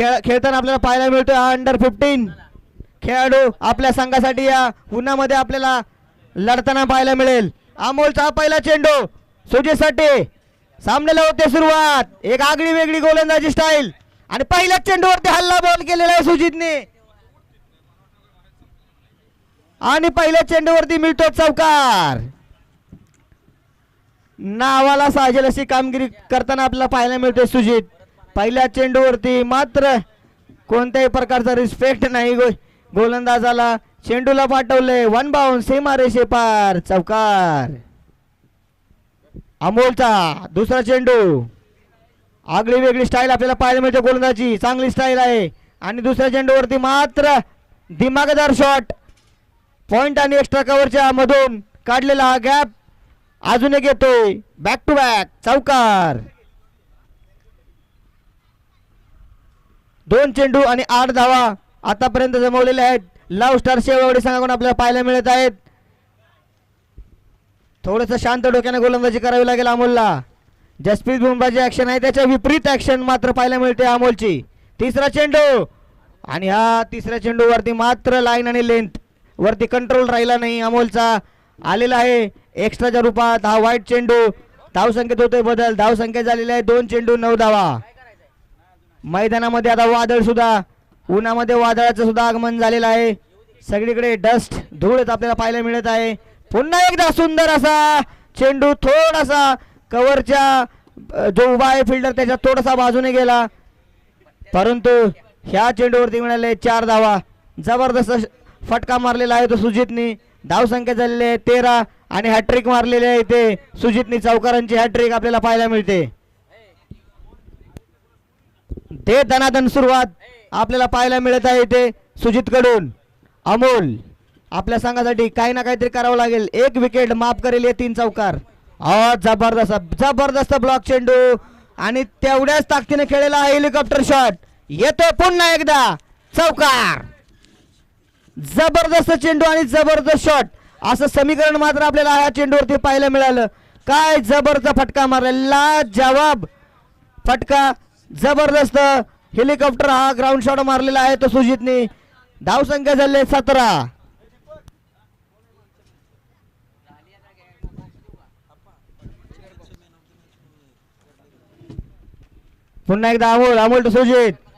खेळ खेळताना आपल्याला पाहायला मिळतोय अंडर फिफ्टीन खेळाडू आपल्या संघासाठी या उन्हामध्ये आपल्याला लढताना पाहायला मिळेल. अमोलचा पहिला चेंडू सुजीसाठी सामन्याला होते सुरुवात. एक आगळी वेगळी गोलंदाजी स्टाईल आणि पहिल्याच चेंडूवरती हल्ला बॉल केलेला आहे सुजितने. आणि पहिल्या चेंडूवरती मिळतो चौकार. नावाला साजेल अशी कामगिरी करताना आपल्याला पाहायला मिळते सुजित. पहिल्या चेंडूवरती मात्र कोणत्याही प्रकारचा रिस्पेक्ट नाही. गो गोलंदाजाला चेंडूला पाठवले. वन बाउन सीमा रेषे पार चौकार. अमोलचा दुसरा चेंडू. आगळी वेगळी स्टाईल आपल्याला पाहायला मिळते गोलंदाजी. चांगली स्टाईल आहे. आणि दुसऱ्या चेंडूवरती मात्र दिमागदार शॉट पॉइंट आणि एक्स्ट्रा कव्हरच्या मधून काढलेला हा गॅप अजून एक येतोय. बॅक टू बॅक चौकार. दोन चेंडू आणि आठ धावा आतापर्यंत जमवलेले आहेत. लव स्टार शेववडी संघाकडून आपल्याला पाहायला मिळत आहेत. थोडस शांत डोक्याने गोलंदाजी करावी लागेल अमोलला. जसप्रीत बुमराची ऍक्शन आहे. त्याच्या विपरीत ऍक्शन मात्र पाहायला मिळते अमोलची. तिसरा चेंडू. आणि हा तिसऱ्या चेंडूवरती मात्र लाईन आणि लेंथ वरती कंट्रोल राहिला नाही अमोलचा. आलेला आहे एक्स्ट्राच्या रूपात. हा वाईट चेंडू. धावसंख्येत होतोय बदल. धावसंख्या झालेली आहे. दोन चेंडू नऊ धावा. मैदानामध्ये आता वादळ सुद्धा उन्हामध्ये वादळाचं सुद्धा आगमन झालेलं आहे. सगळीकडे डस्ट धूळ आपल्याला पाहायला मिळत आहे. पुन्हा एकदा सुंदर असा चेंडू थोडासा कव्हरच्या जो उभा आहे फिल्डर त्याच्या थोडासा बाजूने गेला. परंतु ह्या चेंडूवरती मिळाले चार धावा. जबरदस्त फटका मारलेला आहे तो सुजितनी. धावसंख्या झालेली आहे तेरा आणि हॅट्रिक मारलेली आहे ते सुजितनी चौकारांची हॅट्रिक आपल्याला पाहायला मिळते. ते दनादन सुरुवात आपल्याला पाहायला मिळत आहे ते सुजितकडून. अमोल आपल्या संघासाठी काही ना काहीतरी करावं लागेल. एक विकेट माफ करेल हे तीन चौकार. अ जबरदस्त जबरदस्त ब्लॉक चेंडू. आणि तेवढ्याच ताकदीने खेळलेला हा हेलिकॉप्टर शॉट येतोय पुन्हा एकदा. चौकार. जबरदस्त चेंडू आणि जबरदस्त शॉट असं समीकरण मात्र आपल्याला या चेंडूवरती पाहायला मिळालं. काय जबरदस्त फटका मारलेला. जवाब फटका जबरदस्त हेलिकॉप्टर हा ग्राउंड शॉट मारलेला आहे तो सुजितने. धाव संख्या झाले सतरा. पुन्हा एकदा अमोल अमोल टू सुजित.